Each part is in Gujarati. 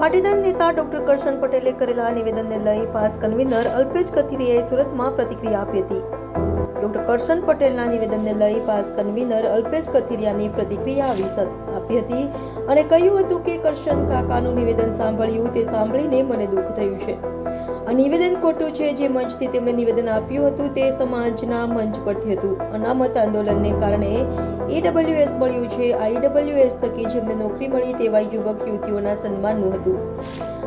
પાટીદાર નેતા ડોક્ટર કરશન પટેલે કરેલા નિવેદનને લઈ પાસ કન્વીનર અલ્પેશ કથિરિયાએ સુરતમાં પ્રતિક્રિયા આપી હતી. ડોક્ટર કરશન પટેલના નિવેદનને લઈ પાસ કન્વીનર અલ્પેશ કથિરિયાની પ્રતિક્રિયા આવી આપી હતી અને કહ્યું હતું કે કરશન કાકાનું નિવેદન સાંભળ્યું તે સાંભળીને મને દુઃખ થયું છે. નિવેદન ખોટું છે જે મંચથી તેમણે નિવેદન આપ્યું હતું તે સમાજના મંચ પરથી હતું. અનામત આંદોલનને કારણે ઈડબ્લ્યુએસ મળ્યું છે. આ ઈડબ્લ્યુએસ થકી જેમને નોકરી મળી તેવા યુવક યુવતીઓના સન્માનનું હતું.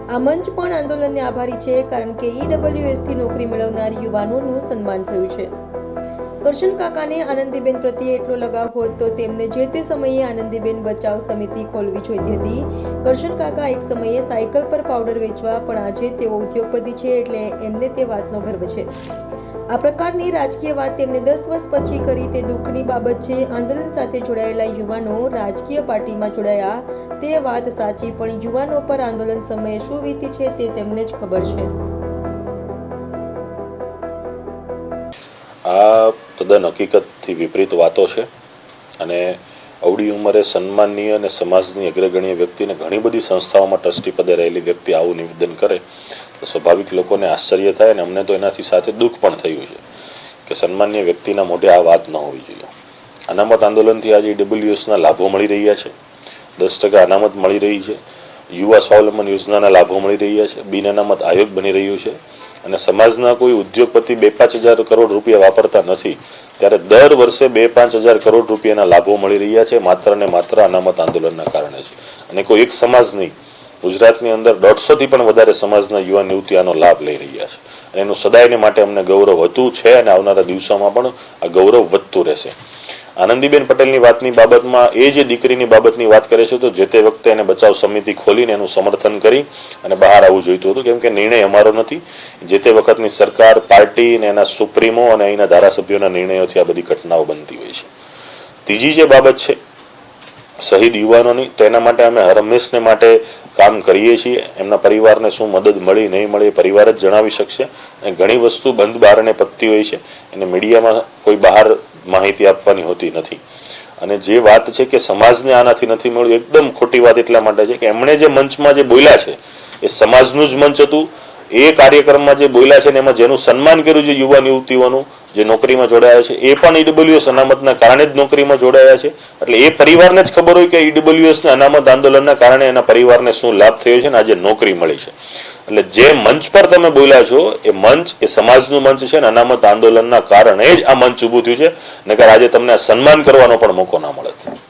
આ મંચ પણ આંદોલનને આભારી છે કારણ કે ઈડબ્લ્યુએસથી નોકરી મેળવનાર યુવાનોનું સન્માન થયું છે. કરશન કાકાને આનંદીબેન પ્રત્યે એટલો લગાવ હોત તો તેમને જે તે સમયે આનંદીબેન બચાવ સમિતિ ખોલવી જોઈતી હતી. કરશન કાકા એક સમયે સાયકલ પર પાવડર વેચવા, પણ આજે તેઓ ઉદ્યોગપતિ છે એટલે એમને તે વાતનો ગર્વ છે. આ પ્રકારની રાજકીય વાત તેમને દસ વર્ષ પછી કરી તે દુઃખની બાબત છે. આંદોલન સાથે જોડાયેલા યુવાનો રાજકીય પાર્ટીમાં જોડાયા. તે વાત સાચી, પણ યુવાનો પર આંદોલન સમયે શું વીતી છે તે તેમને જ ખબર છે. આ તદ્દન હકીકતથી વિપરીત વાતો છે. અને અવડી ઉંમરે સન્માનનીય અને સમાજની અગ્રગણ્ય વ્યક્તિને ઘણી બધી સંસ્થાઓમાં ટ્રસ્ટી પદે રહેલી વ્યક્તિ આવું નિવેદન કરે, તો સ્વાભાવિક લોકોને આશ્ચર્ય થાય અને અમને તો એનાથી સાથે દુઃખ પણ થયું છે કે સન્માનીય વ્યક્તિના મોઢે આ વાત ન હોવી જોઈએ. અનામત આંદોલનથી આજે ડબલ્યુએસના લાભો મળી રહ્યા છે. દસ ટકા અનામત મળી રહી છે. યુવા સ્વાવલંબન યોજનાના લાભો મળી રહ્યા છે. બિન અનામત આયોગ બની રહ્યું છે. અને સમાજના કોઈ ઉદ્યોગપતિ બે પાંચ હજાર કરોડ રૂપિયા વાપરતા નથી, ત્યારે દર વર્ષે બે પાંચ હજાર કરોડ રૂપિયાના લાભો મળી રહ્યા છે, માત્ર ને માત્ર અનામત આંદોલનના કારણે છે અને કોઈ એક સમાજ નહીં, ગુજરાતની અંદર દોઢસોથી પણ વધારે સમાજના યુવાન યુવતી આનો લાભ લઈ રહ્યા છે. અને એનું સદાયને માટે અમને ગૌરવ હતું, છે, અને આવનારા દિવસોમાં પણ આ ગૌરવ વધતું રહેશે. આનંદીબેન પટેલની વાતની બાબતમાં એ જે દીકરીની બાબતની વાત કરે છે તો જે તે વખતે એને બચાવ સમિતિ ખોલીને એનું સમર્થન કરી અને બહાર આવવું જોઈતું હતું. કેમ કે નિર્ણય અમારો નથી. જે તે વખતની સરકાર, પાર્ટી અને એના સુપ્રીમો અને અહીંના ધારાસભ્યોના નિર્ણયોથી આ બધી ઘટનાઓ બનતી હોય છે. ત્રીજી જે બાબત છે, શહીદ યુવાનોની, તો એના માટે અમે હરમેશને માટે કામ કરીએ છીએ. એમના પરિવારને શું મદદ મળી, નહીં મળી પરિવાર જ જણાવી શકશે. અને ઘણી વસ્તુ બંધ બારણે પતતી હોય છે. એને મીડિયામાં કોઈ બહાર માહિતી આપવાની હોતી નથી. અને જે વાત છે કે સમાજને આનાથી નથી મળ્યું, એકદમ ખોટી વાત એટલા માટે છે કે એમણે જે મંચમાં જે બોલ્યા છે, એ સમાજનું જ મંચ હતું. એ કાર્યક્રમમાં જે બોલ્યા છે ને એમાં જેનું સન્માન કર્યું છે યુવાન યુવતીઓનું જે નોકરીમાં જોડાયા છે, એ પણ ઈડબ્લ્યુએસ અનામતના કારણે જ નોકરીમાં જોડાયા છે. એટલે એ પરિવારને જ ખબર હોય કે ઈડબ્લ્યુએસને અનામત આંદોલનના કારણે એના પરિવારને શું લાભ થયો છે ને આજે નોકરી મળી છે. એટલે જે મંચ પર તમે બોલ્યા છો, એ મંચ, એ સમાજનું મંચ છે ને અનામત આંદોલનના કારણે જ આ મંચ ઊભું થયું છે. નકર આજે તમને સન્માન કરવાનો પણ મોકો ના મળે.